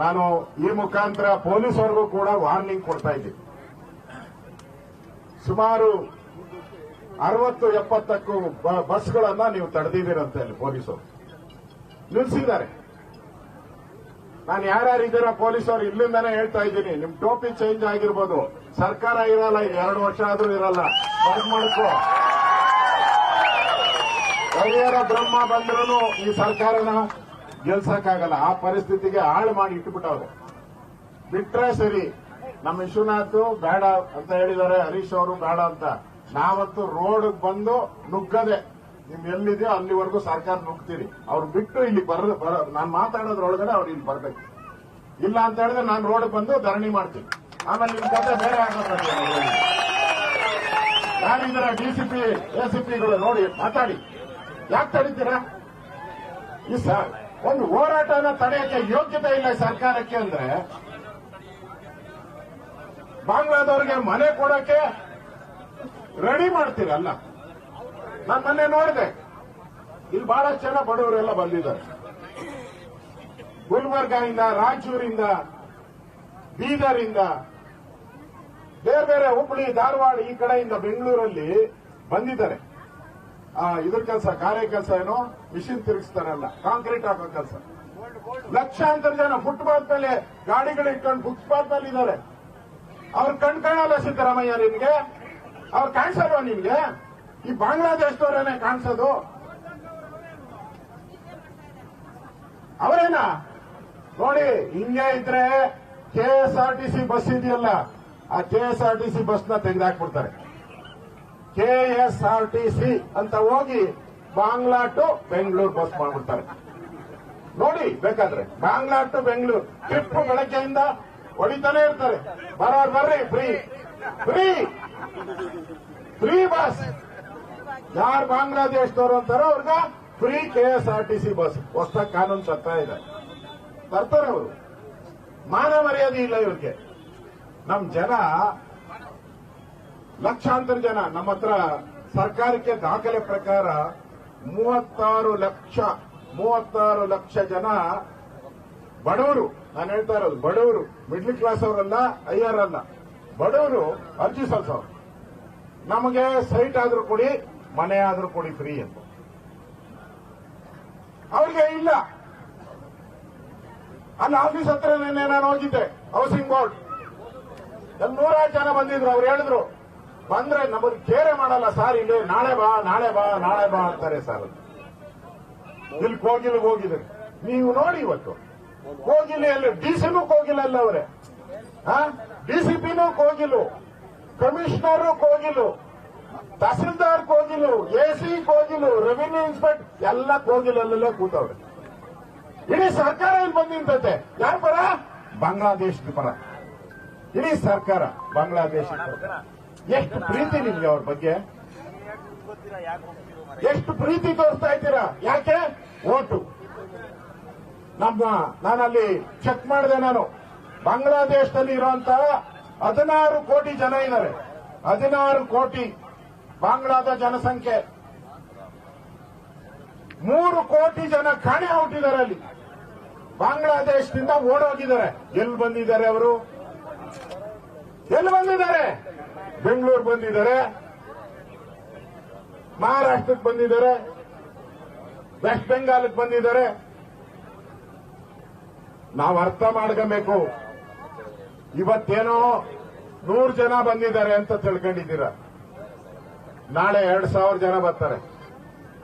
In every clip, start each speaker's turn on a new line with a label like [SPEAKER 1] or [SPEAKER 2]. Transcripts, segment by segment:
[SPEAKER 1] ನಾನು ಈ ಮುಖಾಂತರ ಪೊಲೀಸರಿಗೂ ಕೂಡ ವಾರ್ನಿಂಗ್ ಕೊಡ್ತಾ ಇದ್ದೀನಿ. ಸುಮಾರು ಅರವತ್ತು ಎಪ್ಪತ್ತಕ್ಕೂ ಬಸ್ಗಳನ್ನ ನೀವು ತಡೆದಿದ್ದೀರಂತೆ ಅಲ್ಲಿ ಪೊಲೀಸರು. ನಿಲ್ಸಿದ್ದಾರೆ. ನಾನು ಯಾರ್ಯಾರು ಪೊಲೀಸ್ ಪೊಲೀಸರು ಇಲ್ಲಿಂದಾನೇ ಹೇಳ್ತಾ ಇದ್ದೀನಿ. ನಿಮ್ ಟೋಪಿ ಚೇಂಜ್ ಆಗಿರ್ಬೋದು. ಸರ್ಕಾರ ಇರಲ್ಲ ಎರಡು ವರ್ಷ ಆದ್ರೂ ಇರಲ್ಲ. ಬಂದ್ ಮಾಡ್ಕೋ. ಬ್ರಹ್ಮ ಬಂದ್ರೂ ಈ ಸರ್ಕಾರನ ಗೆಲ್ಸಕ್ಕಾಗಲ್ಲ. ಆ ಪರಿಸ್ಥಿತಿಗೆ ಹಾಳು ಮಾಡಿ ಇಟ್ಬಿಟ್ಟವ್ರೆ. ಬಿಟ್ರೆ ಸರಿ, ನಮ್ಮ ವಿಶ್ವನಾಥ್ ಬೇಡ ಅಂತ ಹೇಳಿದ್ದಾರೆ, ಹರೀಶ್ ಅವರು ಬೇಡ ಅಂತ. ನಾವತ್ತು ರೋಡ್ ಬಂದು ನುಗ್ಗದೆ. ನಿಮ್ ಎಲ್ಲಿದೆಯೋ ಅಲ್ಲಿವರೆಗೂ ಸರ್ಕಾರ ನುಗ್ತೀರಿ ಅವ್ರು ಬಿಟ್ಟು ಇಲ್ಲಿ ಬರ ನಾನು ಮಾತಾಡೋದ್ರೊಳಗಡೆ ಅವ್ರು ಇಲ್ಲಿ ಬರ್ಬೇಕು. ಇಲ್ಲ ಅಂತ ಹೇಳಿದ್ರೆ ನಾನು ರೋಡ್ ಬಂದು ಧರಣಿ ಮಾಡ್ತೀನಿ. ಆಮೇಲೆ ನಿಮ್ ಕತೆ ಬೇರೆ ಆಗೋದು ಯಾರಿದ್ದೀರಾ ಡಿಸಿಪಿ ಎಸಿಪಿಗಳು ನೋಡಿ, ಮಾತಾಡಿ. ಯಾಕೆ ತಡೀತೀರಾ? ಈ ಸರ್ ಒಂದು ಹೋರಾಟನ ತಡೆಯಕ್ಕೆ ಯೋಗ್ಯತೆ ಇಲ್ಲ ಸರ್ಕಾರಕ್ಕೆ ಅಂದ್ರೆ ಬಾಂಗ್ಲಾದವ್ರಿಗೆ ಮನೆ ಕೊಡಕ್ಕೆ ರೆಡಿ ಮಾಡ್ತೀರಲ್ಲ? ನಾನು ಮೊನ್ನೆ ನೋಡಿದೆ. ಇಲ್ಲಿ ಬಹಳಷ್ಟು ಜನ ಬಡವರೆಲ್ಲ ಬಂದಿದ್ದಾರೆ. ಗುಲ್ಬರ್ಗಾಯಿಂದ, ರಾಯಚೂರಿಂದ ಬೀದರಿಂದ ಬೇರೆ ಬೇರೆ ಹುಬ್ಬಳ್ಳಿ ಧಾರವಾಡ ಈ ಕಡೆಯಿಂದ ಬೆಂಗಳೂರಲ್ಲಿ ಬಂದಿದ್ದಾರೆ. ಇದ್ರ ಕೆಲಸ, ಕಾರ್ಯ ಕೆಲಸ ಏನೋ? ಮಿಷಿನ್ ತಿರುಗಿಸ್ತಾರಲ್ಲ ಕಾಂಕ್ರೀಟ್ ಹಾಕೋ ಕೆಲಸ. ಲಕ್ಷಾಂತರ ಜನ ಫುಟ್ಪಾತ್ ಮೇಲೆ ಗಾಡಿಗಳು ಇಟ್ಕೊಂಡು ಫುಟ್ಪಾತ್ ಮೇಲೆ ಇದ್ದಾರೆ. ಅವ್ರು ಕಣ್ ಕಾಣಲ್ಲ ಸಿದ್ದರಾಮಯ್ಯ ನಿಮ್ಗೆ? ಅವ್ರು ಕಾಣಿಸಲ್ವಾ ನಿಮ್ಗೆ? ಈ ಬಾಂಗ್ಲಾದೇಶದವರೇನೆ ಕಾಣಿಸೋದು? ಅವರೇನಾ? ನೋಡಿ, ಹಿಂಗೆ ಇದ್ರೆ K S R T C bus ಇದೆಯಲ್ಲ, ಆ K S R T C ಬಸ್ನ ತೆಗೆದಾಕ್ಬಿಡ್ತಾರೆ. K S R T C ಅಂತ ಹೋಗಿ ಬಾಂಗ್ಲಾ ಟು ಬೆಂಗಳೂರು ಬಸ್ ಮಾಡ್ಬಿಡ್ತಾರೆ. ನೋಡಿ ಬೇಕಾದ್ರೆ ಬಾಂಗ್ಲಾ ಟು ಬೆಂಗಳೂರು ಟ್ರಿಪ್ ಬೆಳಗ್ಗೆಯಿಂದ ಹೊಡಿತಾನೆ ಇರ್ತಾರೆ. ಬರೋರ್ ಬರ್ರಿ ಫ್ರೀ ಫ್ರೀ ಫ್ರೀ ಬಸ್ ಯಾರು ಬಾಂಗ್ಲಾದೇಶದವರು ಅಂತಾರೋ ಅವ್ರಿಗೆ free K S R T C bus ಹೊಸ ಕಾನೂನು ಸತ್ತಾ ಇದೆ. ಬರ್ತಾರೆ ಅವರು. ಮಾನ ಮರ್ಯಾದೆ ಇಲ್ಲ ಇವ್ರಿಗೆ. ನಮ್ ಜನ ಲಕ್ಷಾಂತರ ಜನ. ನಮ್ಮ ಹತ್ರ ಸರ್ಕಾರಕ್ಕೆ ದಾಖಲೆ ಪ್ರಕಾರ ಮೂವತ್ತಾರು ಲಕ್ಷ ಮೂವತ್ತಾರು ಲಕ್ಷ ಜನ ಬಡವರು. ನಾನು ಹೇಳ್ತಾ ಇರೋದು ಬಡವರು. ಮಿಡ್ಲ್ ಕ್ಲಾಸ್ ಅವರಲ್ಲ ಐಆರ್ ಅಲ್ಲ. ಬಡವರು ಅರ್ಜಿ ಸಲ್ಸೋರು ನಮಗೆ ಸೈಟ್ ಆದ್ರೂ ಕೊಡಿ, ಮನೆ ಆದ್ರೂ ಕೊಡಿ ಫ್ರೀ ಅಂತ. ಅವ್ರಿಗೆ ಇಲ್ಲ. ಅಲ್ಲಿ ಆಫೀಸ್ ನಿನ್ನೆ ನಾನು ಹೋಗಿದ್ದೆ ಹೌಸಿಂಗ್ ಬೋರ್ಡ್ ನೂರಾರು ಜನ ಬಂದಿದ್ರು, ಅವ್ರು ಹೇಳಿದ್ರು ಬಂದ್ರೆ ನಮಗೆ ಕೇರೆ ಮಾಡಲ್ಲ ಸರ್ ಇಲ್ಲಿ, ನಾಳೆ ಬಾ ನಾಳೆ ಬಾ ನಾಳೆ ಬಾ ಅಂತಾರೆ ಸರ್. ಇಲ್ಲಿ ಕೋಗಿಲ್ ಹೋಗಿದ್ರೆ ನೀವು ನೋಡಿ ಇವತ್ತು. ಕೋಗಿಲೆಯಲ್ಲಿ ಡಿಸಿನೂ ಡಿ ಅವರೇ ಡಿಸಿಪಿನೂ ಕೋಗಿಲು. ಕಮಿಷನರು ಕೋಗಿಲು. Tahsildar Kogilu. AC Kogilu. Revenue inspector ಎಲ್ಲ ಕೋಗಿಲಲ್ಲೇ ಕೂತವ್ರೆ. ಇಡೀ ಸರ್ಕಾರ ಇಲ್ಲಿ ಬಂದು ನಿಂತೈತೆ. ಯಾರ ಪರ? ಬಾಂಗ್ಲಾದೇಶದ ಪರ. ಇಡೀ ಸರ್ಕಾರ ಬಾಂಗ್ಲಾದೇಶದ ಪರ. ಎಷ್ಟು ಪ್ರೀತಿ ನಿಮ್ಗೆ ಅವ್ರ ಬಗ್ಗೆ? ಎಷ್ಟು ಪ್ರೀತಿ ತೋರಿಸ್ತಾ ಇದ್ದೀರಾ? ಯಾಕೆ? ಓಟು. ನಮ್ಮ, ನಾನಲ್ಲಿ ಚೆಕ್ ಮಾಡಿದೆ ನಾನು. ಬಾಂಗ್ಲಾದೇಶದಲ್ಲಿ ಇರುವಂತ ಹದಿನಾರು ಕೋಟಿ ಜನ ಇದ್ದಾರೆ. ಹದಿನಾರು ಕೋಟಿ ಬಾಂಗ್ಲಾದ ಜನಸಂಖ್ಯೆ. ಮೂರು ಕೋಟಿ ಜನ ಕಾಣೆ ಹುಟ್ಟಿದ್ದಾರೆ ಅಲ್ಲಿ. ಬಾಂಗ್ಲಾದೇಶದಿಂದ ಓಡೋಗಿದ್ದಾರೆ. ಎಲ್ಲಿ ಬಂದಿದ್ದಾರೆ ಅವರು? ಎಲ್ಲಿ ಬಂದಿದ್ದಾರೆ? ಬೆಂಗಳೂರು ಬಂದಿದ್ದಾರೆ, ಮಹಾರಾಷ್ಟ್ರಕ್ಕೆ ಬಂದಿದ್ದಾರೆ, ವೆಸ್ಟ್ ಬೆಂಗಾಲಕ್ಕೆ ಬಂದಿದ್ದಾರೆ. ನಾವು ಅರ್ಥ ಮಾಡ್ಕೋಬೇಕು. ಇವತ್ತೇನೋ ನೂರು ಜನ ಬಂದಿದ್ದಾರೆ ಅಂತ ತಿಳ್ಕೊಂಡಿದ್ದೀರ? ನಾಳೆ ಎರಡ್ ಸಾವಿರ ಜನ ಬರ್ತಾರೆ.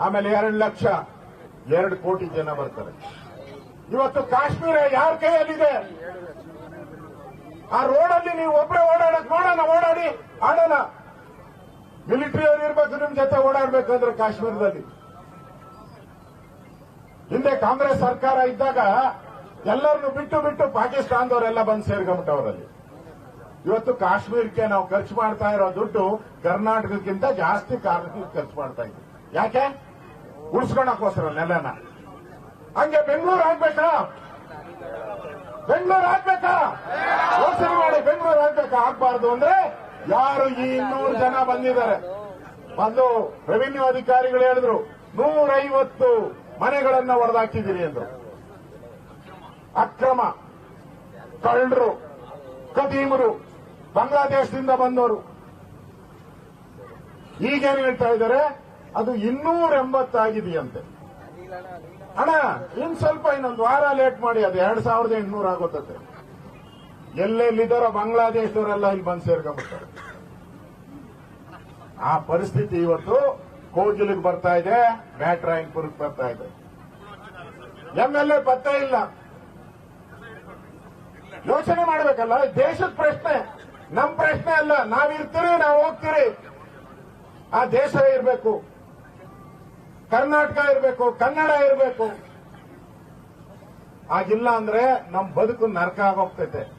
[SPEAKER 1] ಆಮೇಲೆ ಎರಡು ಲಕ್ಷ, ಎರಡು ಕೋಟಿ ಜನ ಬರ್ತಾರೆ. ಇವತ್ತು ಕಾಶ್ಮೀರ ಯಾರ ಕೈಯಲ್ಲಿದೆ? ಆ ರೋಡಲ್ಲಿ ನೀವು ಒಬ್ಬರೇ ಓಡಾಡಕ್ ನೋಡೋಣ ಓಡಾಡಿ. ಆಡೋಣ ಮಿಲಿಟರಿ ಅವರು ಇರ್ಬೇಕು, ನಿಮ್ ಜೊತೆ ಓಡಾಡ್ಬೇಕಂದ್ರೆ ಕಾಶ್ಮೀರದಲ್ಲಿ. ಹಿಂದೆ ಕಾಂಗ್ರೆಸ್ ಸರ್ಕಾರ ಇದ್ದಾಗ ಎಲ್ಲರನ್ನು ಬಿಟ್ಟು ಬಿಟ್ಟು ಪಾಕಿಸ್ತಾನದವರೆಲ್ಲ ಬಂದು ಸೇರ್ಕೊಂಬಿಟ್ಟವರಲ್ಲಿ ಇವತ್ತು ಕಾಶ್ಮೀರಕ್ಕೆ ನಾವು ಖರ್ಚು ಮಾಡ್ತಾ ಇರೋ ದುಡ್ಡು ಕರ್ನಾಟಕಕ್ಕಿಂತ ಜಾಸ್ತಿ ಕಾರ್ಮಿಕ ಖರ್ಚು ಮಾಡ್ತಾ ಇದ್ವಿ ಯಾಕೆ? ಉಳಿಸ್ಕೊಳಕೋಸ್ಕರ ನೆಲನ. ಹಂಗೆ ಬೆಂಗಳೂರು ಆಗ್ಬೇಕಾ? ಬೆಂಗಳೂರು ಆಗ್ಬೇಕಾ? ಯೋಚನೆ ಮಾಡಿ ಬೆಂಗಳೂರು ಆಗ್ಬೇಕಾ? ಆಗ್ಬಾರ್ದು ಅಂದ್ರೆ ಯಾರು ಈ ಇನ್ನೂರು ಜನ ಬಂದಿದ್ದಾರೆ. ಬಂದು ರೆವಿನ್ಯೂ ಅಧಿಕಾರಿಗಳು ಹೇಳಿದ್ರು, ನೂರೈವತ್ತು ಮನೆಗಳನ್ನ ಒಡೆದಾಕಿದ್ದೀರಿ ಅಂದ್ರು. ಅಕ್ರಮ. ಕಳ್ಳರು, ಕದೀಮರು, ಬಾಂಗ್ಲಾದೇಶದಿಂದ ಬಂದವರು. ಈಗೇನು ಹೇಳ್ತಾ ಇದ್ದಾರೆ? ಅದು ಇನ್ನೂರ ಎಂಬತ್ತಾಗಿದೆಯಂತೆ ಅಣ್ಣ, ಇನ್ ಸ್ವಲ್ಪ ಇನ್ನೊಂದು ವಾರ ಲೇಟ್ ಮಾಡಿ, ಅದು ಎರಡ್ ಸಾವಿರದ ಎಂಟುನೂರ ಆಗುತ್ತದೆ ಎಲ್ಲೆಲ್ಲಿದ್ದಾರೋ ಬಾಂಗ್ಲಾದೇಶದವರೆಲ್ಲ ಇಲ್ಲಿ ಬಂದು ಸೇರ್ಕೊಂಡ್ಬಿಡ್ತಾರೆ. ಆ ಪರಿಸ್ಥಿತಿ ಇವತ್ತು ಕೋಜಿಲಿಗೆ ಬರ್ತಾ ಇದೆ ಬ್ಯಾಟ್ರಾಯನ್ಪುರಕ್ಕೆ ಬರ್ತಾ ಇದೆ. ಎಂಎಲ್ಎ ಬರ್ತಾ ಇಲ್ಲ. ಯೋಚನೆ ಮಾಡಬೇಕಲ್ಲ ದೇಶದ ಪ್ರಶ್ನೆ. ನಮ್ ಪ್ರಶ್ನೆ ಅಲ್ಲ ನಾವಿರ್ತೀರಿ ನಾವು ಹೋಗ್ತೀರಿ ಆ ದೇಶ ಇರಬೇಕು. ಕರ್ನಾಟಕ ಇರಬೇಕು ಕನ್ನಡ ಇರಬೇಕು. ಆಗಿಲ್ಲ ಅಂದ್ರೆ ನಮ್ಮ ಬದುಕು ನರಕ ಆಗೋಗ್ತೈತೆ.